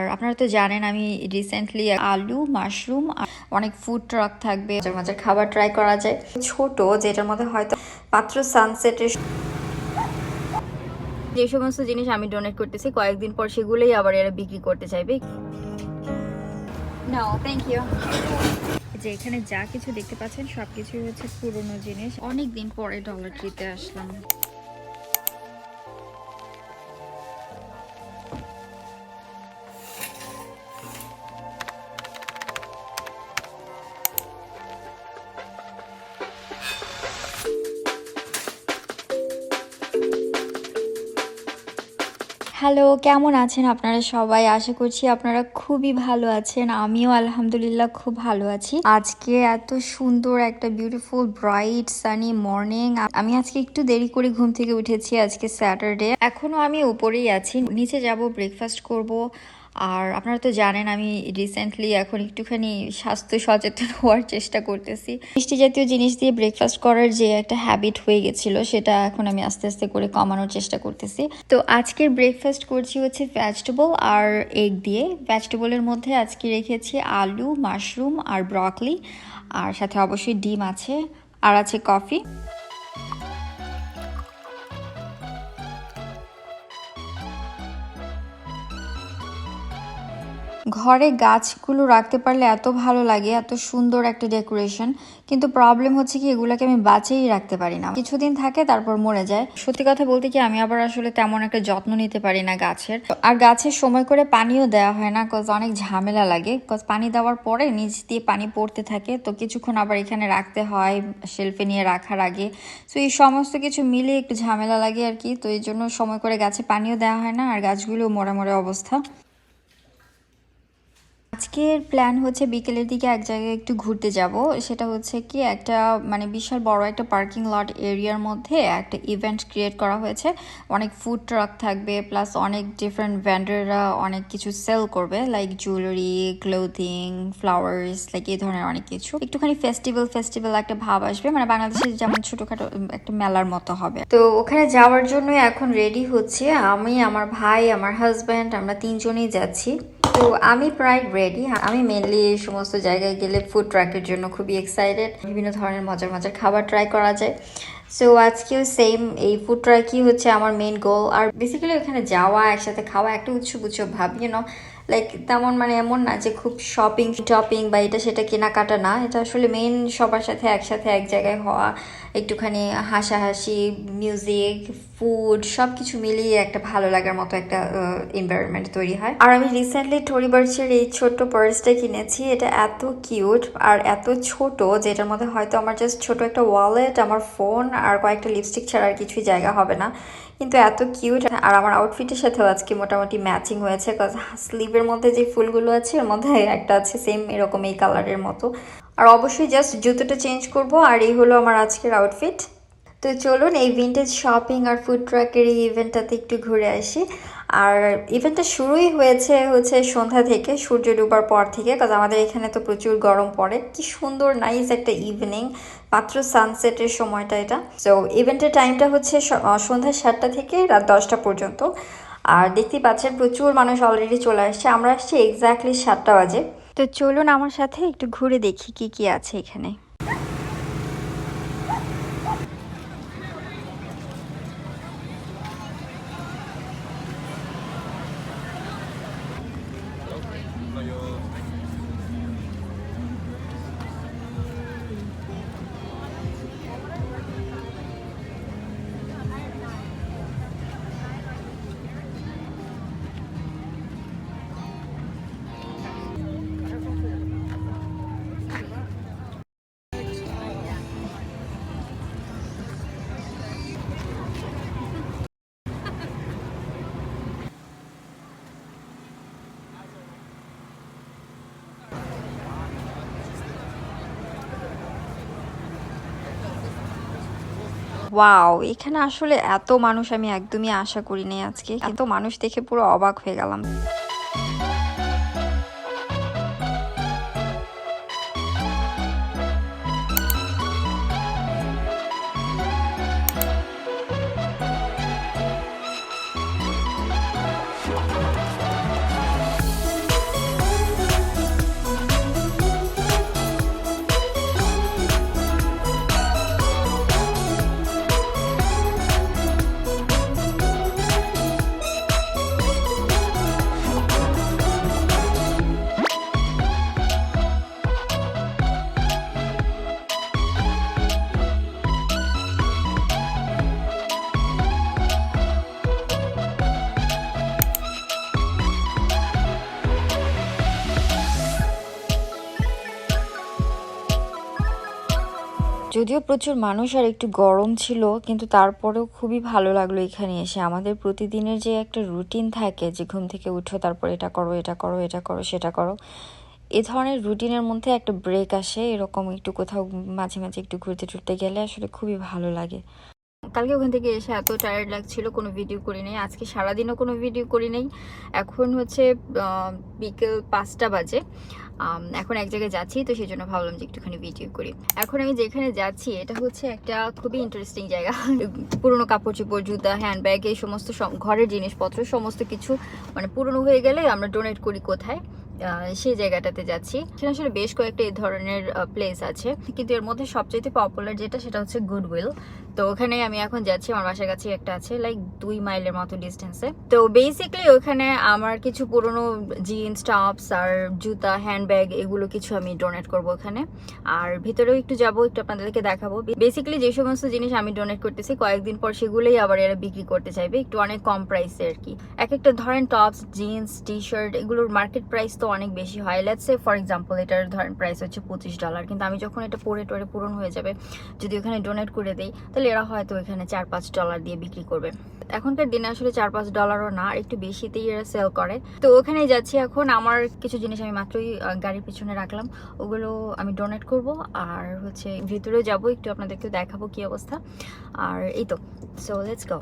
আর আপনারা তো জানেন, আমি রিসেন্টলি আলু মাশরুম অনেক ফুড ট্রাক থাকবে মাঝে মাঝে খাবার ট্রাই করা যায়। ছোট, যেটার মধ্যে হয়তো পাত্র সানসেটের যে সমস্ত জিনিস আমি ডোনেট করতেছি, কয়েকদিন পর সেগুলোই আবার এরা বিক্রি করতে চাইবে। নাও থ্যাংক ইউ যে এখানে যা কিছু দেখতে পাচ্ছেন, সবকিছুই হচ্ছে পুরনো জিনিস। অনেক দিন পরে ডলার ট্রিতে আসলাম। হ্যালো, কেমন আছেন আপনারা সবাই? আশা করছি আপনারা খুবই ভালো আছেন। আমিও আলহামদুলিল্লাহ খুব ভালো আছি। আজকে এত সুন্দর একটা বিউটিফুল ব্রাইট সানি মর্নিং আমি আজকে একটু দেরি করে ঘুম থেকে উঠেছি, আজকে স্যাটারডে এখনও আমি উপরেই আছি, নিচে যাব ব্রেকফাস্ট করব। আর আপনারা তো জানেন, আমি রিসেন্টলি এখন একটুখানি স্বাস্থ্য সচেতন হওয়ার চেষ্টা করতেছি। মিষ্টি জাতীয় জিনিস দিয়ে ব্রেকফাস্ট করার যে একটা হ্যাবিট হয়ে গেছিল, সেটা এখন আমি আস্তে আস্তে করে কমানোর চেষ্টা করতেছি। তো আজকের ব্রেকফাস্ট করছি হচ্ছে ভেজিটেবল আর এগ দিয়ে। ভেজিটেবলের মধ্যে আজকে রেখেছি আলু মাশরুম আর ব্রকলি আর সাথে অবশ্যই ডিম আছে, আর আছে কফি ঘরে গাছগুলো রাখতে পারলে এত ভালো লাগে, এত সুন্দর একটা ডেকোরেশন কিন্তু প্রবলেম হচ্ছে কি, এগুলোকে আমি বাঁচিয়েই রাখতে পারি না। কিছুদিন থাকে, তারপর মরে যায়। সত্যি কথা বলতে কি, আমি আবার আসলে তেমন একটা যত্ন নিতে পারি না গাছের। আর গাছের সময় করে পানিও দেওয়া হয় না কজ অনেক ঝামেলা লাগে। কজ পানি দেওয়ার পরে নিচ দিয়ে পানি পড়তে থাকে। তো কিছুক্ষণ আবার এখানে রাখতে হয় শেলফে নিয়ে রাখার আগে। তো এই সমস্ত কিছু মিলে একটু ঝামেলা লাগে আর কি। তো এই জন্য সময় করে গাছে পানিও দেওয়া হয় না, আর গাছগুলো মরে অবস্থা। আজকের প্ল্যান হচ্ছে বিকেলের দিকে এক জায়গায় একটু ঘুরতে যাব। সেটা হচ্ছে কি একটা মানে বিশাল বড় একটা পার্কিং লট এরিয়ার মধ্যে একটা ইভেন্ট ক্রিয়েট করা হয়েছে। অনেক ফুড ট্রাক থাকবে প্লাস অনেক ডিফারেন্ট ভ্যান্ডাররা অনেক কিছু সেল করবে like jewellery clothing flowers like এই ধরনের অনেক কিছু। একটুখানি ফেস্টিভ্যাল ফেস্টিভ্যাল একটা ভাব আসবে মানে বাংলাদেশে যেমন ছোটখাটো একটা মেলার মতো হবে। তো ওখানে যাওয়ার জন্য এখন রেডি হচ্ছে। আমি, আমার ভাই, আমার হাজব্যান্ড আমরা তিনজনেই যাচ্ছি। তো আমি প্রায় রেডি আমি মেনলি এই সমস্ত জায়গায় গেলে ফুড ট্র্যাকের জন্য খুবই এক্সাইটেড বিভিন্ন ধরনের মজার মজার খাবার ট্রাই করা যায়। সো আজকেও সেম এই ফুড ট্রাকই হচ্ছে আমার মেন গোল আর বেসিক্যালি ওখানে যাওয়া, একসাথে খাওয়া একটা উৎসব উৎসব ভাব ইউনো লাইক তেমন মানে এমন না যে খুব শপিং টপিং বা এটা সেটা কেনাকাটা না। এটা আসলে মেন সবার সাথে একসাথে এক জায়গায় হওয়া, একটুখানি হাসাহাসি মিউজিক ফুড সব কিছু মিলিয়ে একটা ভালো লাগার মতো একটা এনভায়রনমেন্ট তৈরি হয়। আর আমি রিসেন্টলি টরি বার্চের এই ছোট্ট পার্সটা কিনেছি, এটা এত কিউট আর এত ছোট যেটার মধ্যে হয়তো আমার জাস্ট ছোট একটা ওয়ালেট আমার ফোন আর কয়েকটা লিপস্টিক ছাড়া আর কিছুই জায়গা হবে না। কিন্তু এত কিউট আর আমার আউটফিটের সাথেও আজকে মোটামুটি ম্যাচিং হয়েছে কজ স্লিভের মধ্যে যে ফুলগুলো আছে, এর মধ্যে একটা আছে সেম এরকম এই কালারের মতো। আর অবশ্যই জাস্ট জুতোটা চেঞ্জ করব আর এই হলো আমার আজকের আউটফিট তো চলুন এই ভিন্টেজ শপিং আর ফুড ট্রাকের এই ইভেন্টটাতে একটু ঘুরে আসি। আর ইভেন্টটা শুরুই হয়েছে হচ্ছে সন্ধ্যা থেকে, সূর্য ডুবার পর থেকে কারণ আমাদের এখানে তো প্রচুর গরম পড়ে। কি সুন্দর নাইস একটা ইভিনিং মাত্র সানসেটের সময়টা এটা। তো ইভেন্টের টাইমটা হচ্ছে সন্ধ্যা সাতটা থেকে রাত দশটা পর্যন্ত। আর দেখতেই পাচ্ছেন প্রচুর মানুষ অলরেডি চলে আসছে। আমরা আসছি এক্স্যাক্টলি সাতটা বাজে। তো চলুন আমার সাথে একটু ঘুরে দেখি কি কি আছে এখানে। ওয়াও এখানে আসলে এত মানুষ আমি একদমই আশা করিনি আজকে। এত মানুষ দেখে পুরো অবাক হয়ে গেলাম। যদিও প্রচুর মানুষ আর একটু গরম ছিল, কিন্তু তারপরেও খুবই ভালো লাগল এখানে এসে। আমাদের প্রতিদিনের যে একটা রুটিন থাকে, যে ঘুম থেকে উঠো, তারপর এটা করো এটা করো এটা করো, সেটা করো, এ ধরনের রুটিনের মধ্যে একটা ব্রেক আসে, এরকম একটু কোথাও মাঝে মাঝে একটু ঘুরতে টুরতে গেলে আসলে খুবই ভালো লাগে। কালকে ওখান থেকে এসে এত টায়ার্ড লাগছিল, কোনো ভিডিও করি নাই। আজকে সারাদিনও কোনো ভিডিও করি নাই। এখন হচ্ছে বিকেল পাঁচটা বাজে। এখন এক জায়গায় যাচ্ছি, তো সেই জন্য ভাবলাম যে একটুখানি ভিডিও করি। এখন আমি যেখানে যাচ্ছি, এটা হচ্ছে একটা খুবই ইন্টারেস্টিং জায়গা। পুরনো কাপড় চোপড় জুতা হ্যান্ডব্যাগ এই সমস্ত সম- ঘরের জিনিসপত্র, সমস্ত কিছু মানে পুরনো হয়ে গেলে আমরা ডোনেট করি কোথায়? সেই জায়গাটাতে যাচ্ছি। সেখানে আসলে বেশ কয়েকটা এই ধরনের প্লেস আছে। কিন্তু এর মধ্যে সবচেয়ে পপুলার যেটা, সেটা হচ্ছে গুডউইল তো ওখানে আমি এখন যাচ্ছি, আমার বাসার কাছে একটা আছে লাইক দুই মাইলের মতো ডিস্টেন্সে তো বেসিক্যালি ওখানে আমার কিছু পুরনো জিন্স টপস আর জুতা হ্যান্ডব্যাগ এগুলো কিছু আমি ডোনেট করব ওখানে। আর ভিতরেও একটু যাব, একটু আপনাদেরকে দেখাবো। বেসিক্যালি যে সমস্ত জিনিস আমি ডোনেট করতেছি, কয়েকদিন পর সেগুলোই আবার এরা বিক্রি করতে চাইবে, একটু অনেক কম প্রাইসে আর কি। এক একটা ধরেন টপস জিন্স টি শার্ট এগুলোর মার্কেট প্রাইস তো অনেক বেশি হয়। লেটস সে ফর এক্সাম্পল এটার ধরেন প্রাইস হচ্ছে পঁচিশ ডলার কিন্তু আমি যখন এটা পরে টরে পূরণ হয়ে যাবে, যদি ওখানে ডোনেট করে দেই, তাহলে এরা হয়তো এখানে চার পাঁচ ডলার দিয়ে বিক্রি করবে। এখনকার দিনে আসলে চার পাঁচ ডলারও না, একটু বেশিতেই এরা সেল করে। তো ওখানেই যাচ্ছি এখন। আমার কিছু জিনিস আমি মাত্রই গাড়ির পিছনে রাখলাম। ওগুলো আমি ডোনেট করব আর হচ্ছে ভিতরেও যাব, একটু আপনাদেরকে দেখাবো কি অবস্থা। আর এই তো so let's go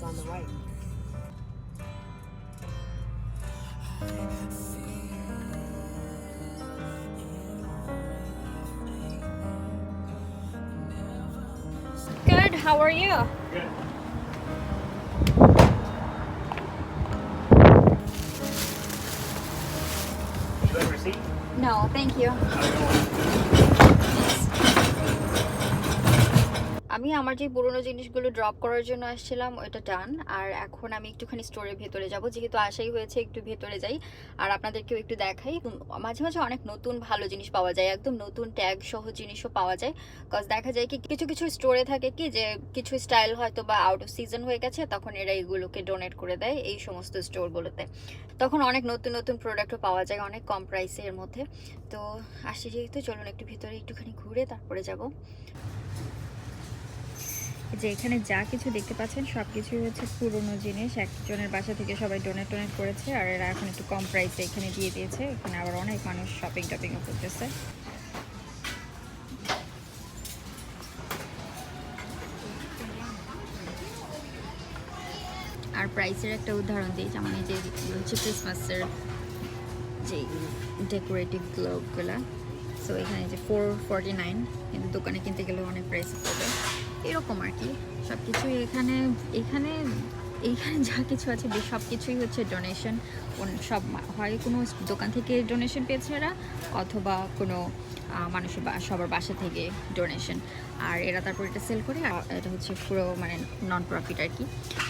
is on the right. Good, how are you? Good. Would you receipt? No, thank you. আমি আমার যে পুরোনো জিনিসগুলো ড্রপ করার জন্য আসছিলাম, ওইটা ডান আর এখন আমি একটুখানি স্টোরের ভেতরে যাব, যেহেতু আশাই হয়েছে একটু ভেতরে যাই। আর আপনাদেরকেও একটু দেখাই মাঝে মাঝে অনেক নতুন ভালো জিনিস পাওয়া যায়, একদম নতুন ট্যাগ সহ জিনিসও পাওয়া যায়। কজ দেখা যায় কি, কিছু কিছু স্টোরে থাকে কি যে, কিছু স্টাইল হয়তো বা আউট অফ সিজন হয়ে গেছে, তখন এরা এগুলোকে ডোনেট করে দেয় এই সমস্ত স্টোরগুলোতে তখন অনেক নতুন নতুন প্রোডাক্টও পাওয়া যায় অনেক কম প্রাইসে এর মধ্যে। তো আসি যেহেতু, চলুন একটু ভিতরে একটুখানি ঘুরে তারপরে যাব। যে এখানে যা কিছু দেখতে পাচ্ছেন সব কিছুই হচ্ছে পুরনো জিনিস। একজনের বাসা থেকে সবাই ডোনেট টোনেট করেছে, আর এরা এখন একটু কম প্রাইসে এখানে দিয়ে দিয়েছে। এখানে আবার অনেক মানুষ শপিং টপিংও করতেছে। আর প্রাইসের একটা উদাহরণ দিই, যেমন এই যে হচ্ছে ক্রিসমাসের যে ডেকোরেটিভ গ্লোবগুলো সো এখানে যে ফোর ফর্টি নাইন কিন্তু দোকানে কিনতে গেলে অনেক প্রাইস পড়বে এরকম আর কি। সব কিছুই এখানে এখানে এইখানে যা কিছু আছে সব কিছুই হচ্ছে ডোনেশন সব হয় কোনো দোকান থেকে ডোনেশন পেয়েছে এরা, অথবা কোনো মানুষের বা সবার বাসা থেকে ডোনেশন আর এরা তারপর এটা সেল করে এটা হচ্ছে পুরো মানে নন প্রফিট আর কি।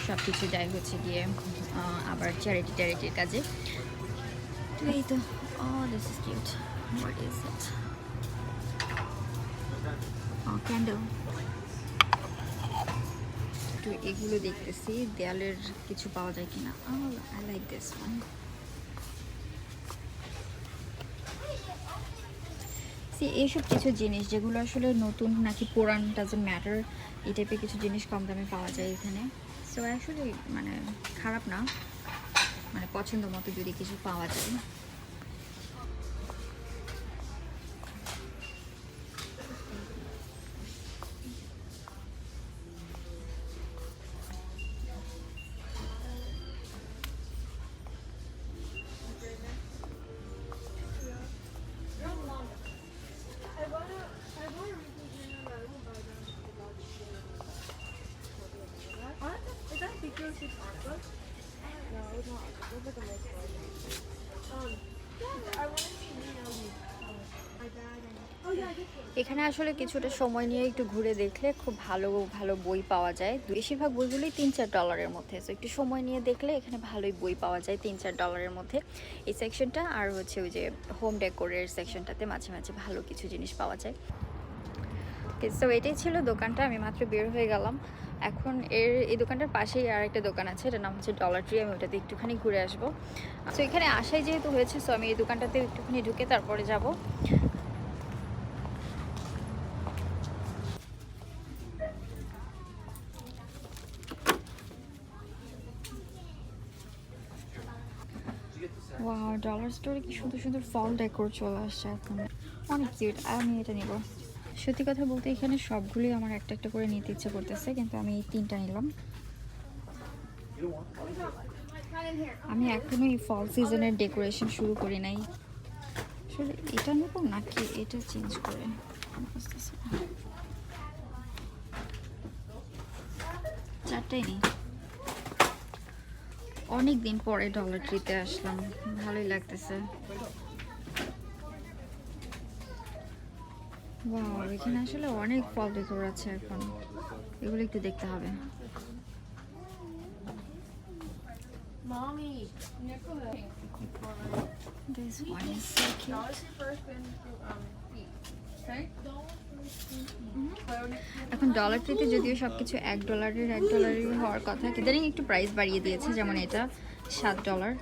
সব কিছু যায় হচ্ছে গিয়ে আবার চ্যারিটি ট্যারিটির কাজে। এই তো ও this is cute what is it candle এগুলো দেখতেছি, দেয়ালের কিছু পাওয়া যায় কিনা? আই লাইক দিস ওয়ান এইসব কিছু জিনিস যেগুলো আসলে নতুন নাকি পুরান ডাজেন্ট ম্যাটার এই টাইপের কিছু জিনিস কম দামে পাওয়া যায় এখানে। সো অ্যাকচুয়ালি মানে খারাপ না। মানে পছন্দ মতো যদি কিছু পাওয়া যায়। এখানে আসলে কিছুটা সময় নিয়ে একটু ঘুরে দেখলে খুব ভালো ভালো বই পাওয়া যায়। বেশিরভাগ বইগুলোই তিন চার ডলারের মধ্যে। সো একটু সময় নিয়ে দেখলে এখানে ভালোই বই পাওয়া যায় তিন চার ডলারের মধ্যে। এই সেকশনটা আর হচ্ছে ওই যে হোম ডেকোরের সেকশনটাতে মাঝে মাঝে ভালো কিছু জিনিস পাওয়া যায়। সো এটাই ছিল দোকানটা। আমি মাত্র বের হয়ে গেলাম। এখন এর, এই দোকানটার পাশেই আর একটা দোকান আছে। এটার নাম হচ্ছে ডলার ট্রি আমি ওটাতে একটুখানি ঘুরে আসব। সো এখানে আসাই যেহেতু হয়েছে সো আমি এই দোকানটাতে একটুখানি ঢুকে তারপরে যাব। ওয়াও ডলার স্টোরে কি সুন্দর সুন্দর ফল ডেকোর চলে আসছে এখন। অনেক কিউট আমি এটা নিব। সত্যি কথা বলতে এখানে সবগুলোই আমার একটা একটা করে নিতে ইচ্ছে করতেছে, কিন্তু আমি এই তিনটা নিলাম। আমি এখনও এই ফল সিজনের ডেকোরেশন শুরু করি নাই। আসলে এটা নেব নাকি এটা চেঞ্জ করে। চারটাই নেই। অনেক দিন পরে ডলার ট্রিতে আসলাম ভালোই লাগতেছে এখানে আসলে অনেক ফল ডেকোর আছে এখন এগুলো একটু দেখতে হবে Mommy. This one is so cute. এখন ডলার ট্রিতে যদিও সবকিছু এক ডলারের এক ডলারের হওয়ার কথা ইদানিং একটু প্রাইস বাড়িয়ে দিয়েছে, যেমন এটা সাত ডলার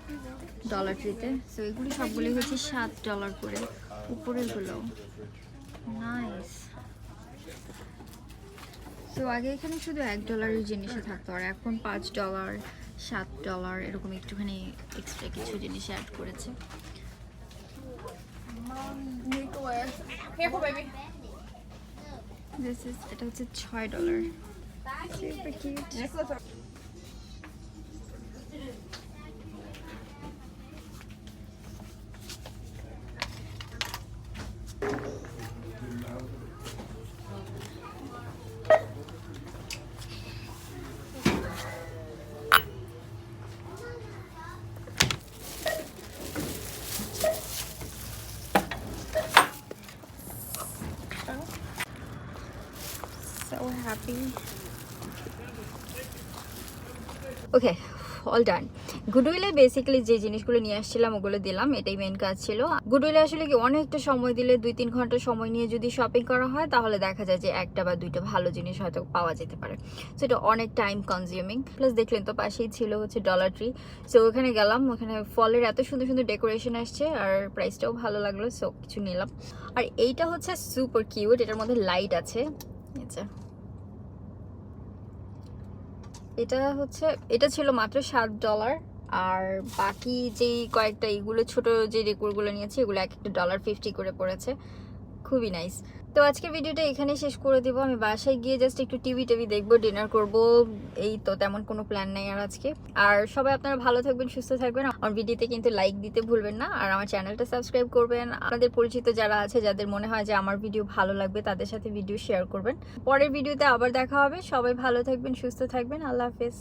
ডলার ট্রিতে সো এগুলি সবগুলি হচ্ছে সাত ডলার করে। উপরেরগুলো নাইস তো আগে এখানে শুধু এক ডলারের জিনিসই থাকতো, আর এখন পাঁচ ডলার সাত ডলার এরকম একটুখানি এক্সট্রা কিছু জিনিস অ্যাড করেছে। দিস ইজ এটা হচ্ছে ছয় dollar super cute so happy. Okay all done গুডউইলে basically যে জিনিসগুলো নিয়ে আসছিলাম, ওগুলো দিলাম, এটাই মেন কাজ ছিল। গুডউইলে আসলে কি, অনেকটা সময় দিলে, দুই তিন ঘণ্টা সময় নিয়ে যদি শপিং করা হয়, তাহলে দেখা যায় যে একটা বা দুইটা ভালো জিনিস হয়তো পাওয়া যেতে পারে। সো এটা অনেক টাইম কনজিউমিং প্লাস দেখলেন তো পাশেই ছিল হচ্ছে ডলার ট্রি সো ওখানে গেলাম, ওখানে ফলের এত সুন্দর সুন্দর ডেকোরেশন আসছে, আর প্রাইসটাও ভালো লাগল সো কিছু নিলাম। আর এইটা হচ্ছে সুপার কিউট এটার মধ্যে লাইট আছে। আচ্ছা এটা হচ্ছে, এটা ছিল মাত্র সাত ডলার আর বাকি যেই কয়েকটা, এইগুলো ছোট যে রেকর্ডগুলো নিয়েছি, এগুলো এক একটা ডলার ফিফটি করে পড়েছে। খুবই নাইস তো আজকের ভিডিওটা এখানে শেষ করে দেবো। আমি বাসায় গিয়ে জাস্ট একটু টিভি টিভি দেখব ডিনার করব, এই তো তেমন কোনো প্ল্যান নেই আর আজকে। আর সবাই আপনারা ভালো থাকবেন, সুস্থ থাকবেন। আমার ভিডিওতে কিন্তু লাইক দিতে ভুলবেন না। আর আমার চ্যানেলটা সাবস্ক্রাইব করবেন। আপনাদের পরিচিত যারা আছে, যাদের মনে হয় যে আমার ভিডিও ভালো লাগবে, তাদের সাথে ভিডিও শেয়ার করবেন। পরের ভিডিওতে আবার দেখা হবে। সবাই ভালো থাকবেন, সুস্থ থাকবেন। আল্লাহ হাফেজ।